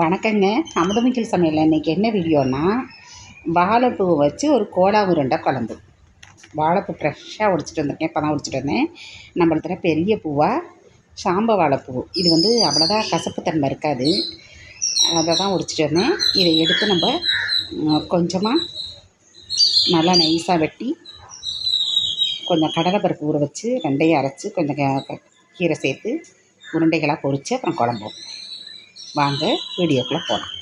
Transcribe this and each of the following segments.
வணக்கங்க. அமுதமிக்கல் சமையல் இன்றைக்கி என்ன வீடியோனா வாழைப்பூவை வச்சு ஒரு கோலா உருண்டை குழம்பு. வாழைப்பூ ஃப்ரெஷ்ஷாக உடிச்சிட்டு வந்திருக்கேன். இப்போ தான் உடிச்சிட்டு வந்தேன். நம்மளத்துல பெரிய பூவாக சாம்ப வாழைப்பூ. இது வந்து அவ்வளோதான் கசப்புத்தன்மை இருக்காது. அதை தான் உடைச்சிட்டு வந்தேன். இதை எடுத்து நம்ம கொஞ்சமாக நல்லா நைஸாக வெட்டி கொஞ்சம் கடலைப்பருப்பு ஊற வச்சு ரெண்டையும் அரைச்சி கொஞ்சம் கீரை சேர்த்து உருண்டைகளாக பொரித்து அப்புறம் குழம்பு வாங்க வீடியோக்குள்ளே போகலாம்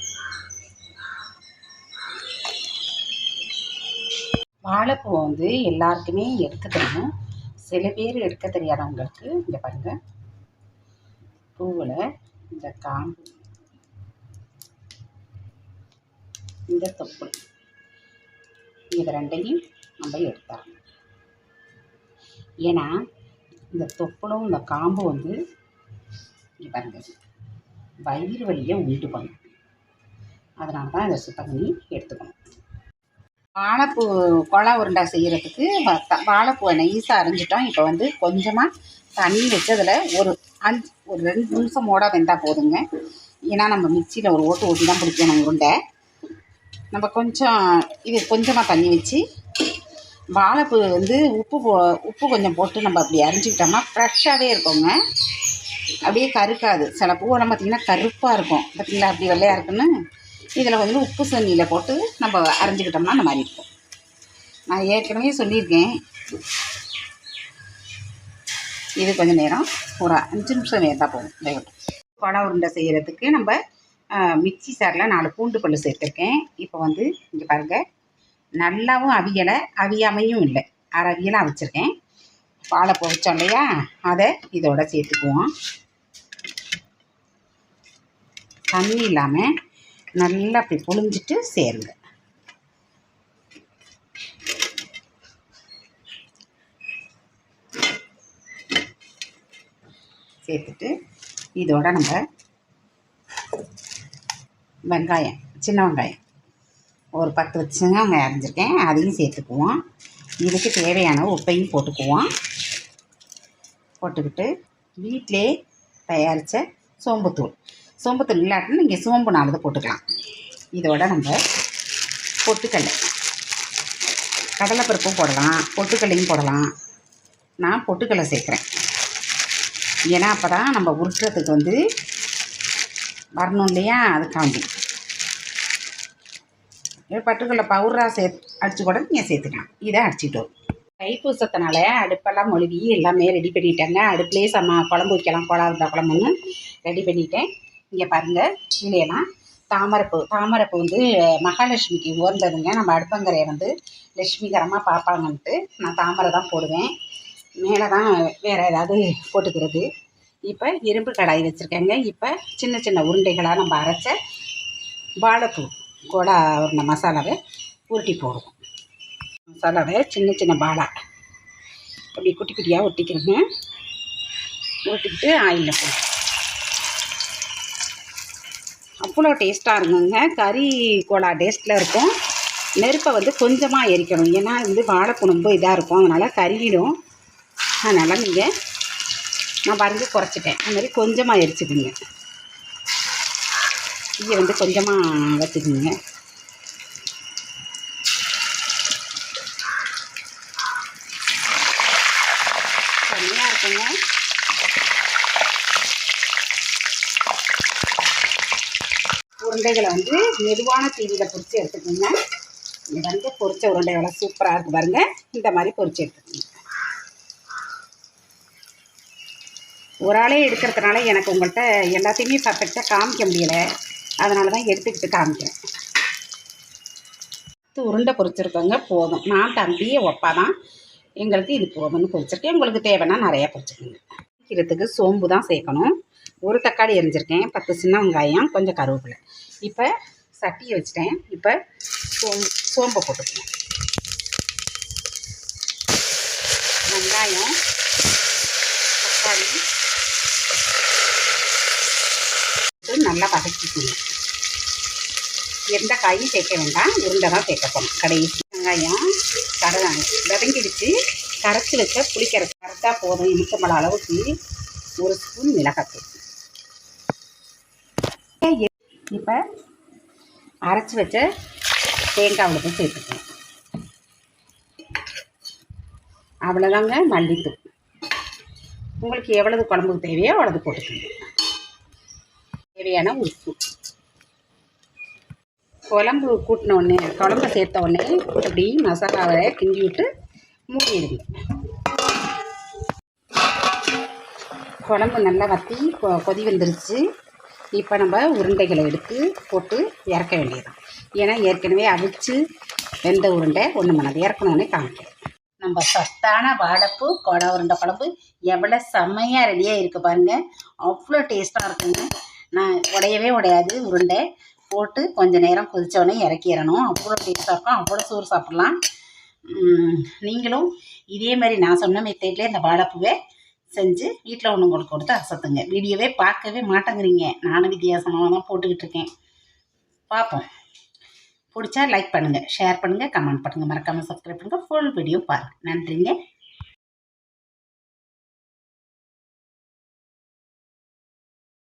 வாழைப்பூ வந்து எல்லாருக்குமே எடுக்க தெரியும் சில பேர் எடுக்க தெரியாதவங்களுக்கு இங்கே பாருங்கள் பூவில் இந்த காம்பு இந்த தொப்பு இது ரெண்டையும் நம்ம எடுத்தாங்க ஏன்னா இந்த தொப்புளும் இந்த காம்பு வந்து இங்கே பாருங்கள் வயிறு வலியை உண்டு பண்ணும் அதனால தான் இதை சுத்தம் பண்ணி எடுத்துக்கணும். வாழைப்பூ கொழா உருண்டை செய்கிறதுக்கு வ- வாழைப்பூவை நைஸாக அரைஞ்சிட்டோம். இப்போ வந்து கொஞ்சமாக தண்ணி வச்சு அதில் ஒரு அஞ்சு ஒரு ரெண்டு நிமிஷம் மூடாக வெந்தால் போதுங்க. ஏன்னா நம்ம மிக்சியில் ஒரு ஓட்டு ஓட்டி தான் பிடிக்கணும் உருண்டை. நம்ம கொஞ்சம் இது கொஞ்சமாக தண்ணி வச்சு வாழைப்பூ வந்து உப்பு போ உப்பு கொஞ்சம் போட்டு நம்ம அப்படி அரிஞ்சிக்கிட்டோம்னா ஃப்ரெஷ்ஷாகவே இருக்கோங்க. அப்படியே கருக்காது. சில பூவெல்லாம் பார்த்திங்கன்னா கருப்பாக இருக்கும். பார்த்தீங்களா? அப்படி வெள்ளையாக இருக்குன்னு. இதில் வந்து உப்பு சன்னியில் போட்டு நம்ம அரைஞ்சிக்கிட்டோம்னா அந்த மாதிரி இருக்கும். நான் ஏற்கனவே சொல்லியிருக்கேன். இது கொஞ்சம் நேரம். ஒரு அஞ்சு நிமிஷம் வேண்டாம் போதும் வேகட்டும் கொடை உருண்டை செய்கிறதுக்கு நம்ம மிக்சி சாரில் நாலு பூண்டு பல்லு சேர்த்துருக்கேன். இப்போ வந்து இங்கே பாருங்கள் நல்லாவும் அவியலை. அவியாமையும் இல்லை. அரை அவியலாக வச்சுருக்கேன். பாலை வச்சோம் இல்லையா? அதை இதோட சேர்த்துக்குவோம். தண்ணி இல்லாமல் நல்லா அப்படி புழிஞ்சிட்டு சேருங்க. சேர்த்துட்டு இதோட நம்ம வெங்காயம் சின்ன வெங்காயம். ஒரு பத்து வச்சுங்க அங்கே அரைஞ்சிருக்கேன். அதையும் சேர்த்துக்குவோம். இதுக்கு தேவையான உப்பையும் போட்டுக்குவோம். போட்டுக்கிட்டு வீட்டிலே தயாரித்த சோம்புத்தூள். சோம்புத்தூள் இல்லாட்டினா நீங்கள் சோம்பு நாலு போட்டுக்கலாம். இதோட நம்ம பொட்டுக்கடலை. கடலைப்பருப்பும் போடலாம் பொட்டுக்கல்லையும் போடலாம். நான் பொட்டுக்கடலை சேர்க்குறேன். ஏன்னா அப்போ தான் நம்ம உருட்டுறதுக்கு வந்து வரணும் இல்லையா? அதுக்காண்டி. பட்டுக்கடலை பவுடராக சே அடித்து கூட நீங்கள் சேர்த்துக்கலாம். இதை அடிச்சுட்டு வரும் தைப்பூசத்தினால அடுப்பெல்லாம் மொழுகி எல்லாமே ரெடி பண்ணிட்டேங்க. அடுப்புலேயே சம குழம்பு வைக்கலாம் குழம்பு குழம்புன்னு ரெடி பண்ணிட்டேன். இங்கே பாருங்கள் கீழேலாம் தாமரைப்பூ தாமரைப்பூ வந்து மகாலட்சுமிக்கு உயர்ந்ததுங்க நம்ம அடுப்பங்கரையை வந்து லட்சுமிகரமாக பார்ப்பாங்கன்ட்டு நான் தாமரை தான் போடுவேன். மேலே தான் வேறு ஏதாவது போட்டுக்கிறது. இப்போ இரும்பு கடாய் வச்சுருக்கேங்க. இப்போ சின்ன சின்ன உருண்டைகளாக நம்ம அரைச்ச வாழைப்பூ கூட உருண்டை மசாலாவை உருட்டி போடுவோம். சலவை சின்ன சின்ன பாலா அப்படி குட்டி குட்டியாக ஒட்டிக்கிறேங்க ஒட்டிக்கிட்டு ஆயிலில் போடுவோம் அவ்வளோ டேஸ்ட்டாக இருக்குங்க. கறி கோலா டேஸ்ட்டில் இருக்கும். நெருப்பை வந்து கொஞ்சமாக எரிக்கணும். ஏன்னா வந்து வாழைப்பூ ரொம்ப இதாக இருக்கும். அதனால் கறியிடும் அதனால் நீங்கள் நான் வரைஞ்சி குறைச்சிட்டேன். அது மாதிரி கொஞ்சமாக எரிச்சுக்குங்க. இங்கே வந்து கொஞ்சமாக வச்சுக்குங்க. செம்மையாக உருண்டைகளை வந்து மெதுவான தீவியில் பொரித்து எடுத்துக்கோங்க. இது வந்து பொறிச்ச உருண்டை எவ்வளோ சூப்பராக இருக்குது பாருங்க. இந்த மாதிரி பொரித்து எடுத்துக்கோங்க. ஒரு ஆளே எடுக்கிறதுனால எனக்கு உங்கள்கிட்ட எல்லாத்தையுமே பர்ஃபெக்டாக காமிக்க முடியலை. அதனால தான் எடுத்துக்கிட்டு காமிக்கிறேன். உருண்டை பொரிச்சிருக்கோங்க போதும். நான் தம்பியே ஒப்பா தான் எங்களுக்கு இது போதும்னு பொரிச்சிருக்கேன் உங்களுக்கு தேவைன்னா நிறையா பொரிச்சுக்கோங்க பொரிக்கிறதுக்கு சோம்பு தான் சேர்க்கணும். ஒரு தக்காளி எரிஞ்சிருக்கேன். பத்து சின்ன வெங்காயம் கொஞ்சம் கருவேப்பிலை. இப்போ சட்டியை வச்சுட்டேன். இப்போ சோம்பு சோம்பை போட்டுக்கணும். வெங்காயம் தக்காளி நல்லா வதக்கிக்கணும். எந்த காயும் சேர்க்க வேண்டாம். உருண்டை தான் சேர்க்கப்போம் கடையில் கடைசி வெங்காயம் கரை வதங்கிடுச்சு. கரைச்சி வச்ச புளிக்கரை கரைச்சா போதும். எலுமிச்சம்பழம் அளவுக்கு ஒரு ஸ்பூன் மிளகாத்தூள். இப்போ அரைச்சி வச்ச தேங்காய் விழுது சேர்த்துக்கணும் அவ்வளோதாங்க மல்லித்தூள். உங்களுக்கு எவ்வளவு குழம்புக்கு தேவையோ அவ்வளவு போட்டுக்கோங்க. தேவையான உப்பு. குழம்பு கூட்டின உடனே குழம்பு சேர்த்த உடனே இப்படி மசாலாவை கிண்டி விட்டு மூடிடுங்க. குழம்பு நல்லா வற்றி கொ- கொதி வந்துருச்சு. இப்போ நம்ம உருண்டைகளை எடுத்து போட்டு இறக்க வேண்டியது ஏன்னா ஏற்கனவே அவிச்சு வெந்த உருண்டை ஒன்று மணி இறக்கணுன்னே காமிக்கிறேன். நம்ம சத்தான வாழைப்பூ கொடை உருண்டை குழம்பு எவ்வளோ செம்மையாக ரெடியாக இருக்குது பாருங்கள் அவ்வளோ டேஸ்ட்டாக இருக்குங்க. நான் உடையவே உடையாது உருண்டை. போட்டு கொஞ்ச நேரம் கொதிச்ச இறக்கிறணும் இறக்கிடணும். அவ்வளோ டேஸ்ட்டாக இருக்கும். அவ்வளோ சோறு சாப்பிட்லாம். நீங்களும் இதே மாதிரி நான் சொன்ன மெத்தேட்லேயே இந்த வாழைப்பூவை செஞ்சு வீட்டில் ஒன்று உங்களுக்கு கொடுத்து அசத்துங்க. வீடியோவே பார்க்கவே மாட்டேங்கிறீங்க. நானும் வித்தியாசமாக தான் போட்டுக்கிட்டு இருக்கேன். பார்ப்போம். பிடிச்சா லைக் பண்ணுங்கள் ஷேர் பண்ணுங்கள் கமெண்ட் பண்ணுங்கள் மறக்காமல் சப்ஸ்கிரைப் பண்ணுங்கள் ஃபுல் வீடியோ பாருங்கள் நன்றிங்க.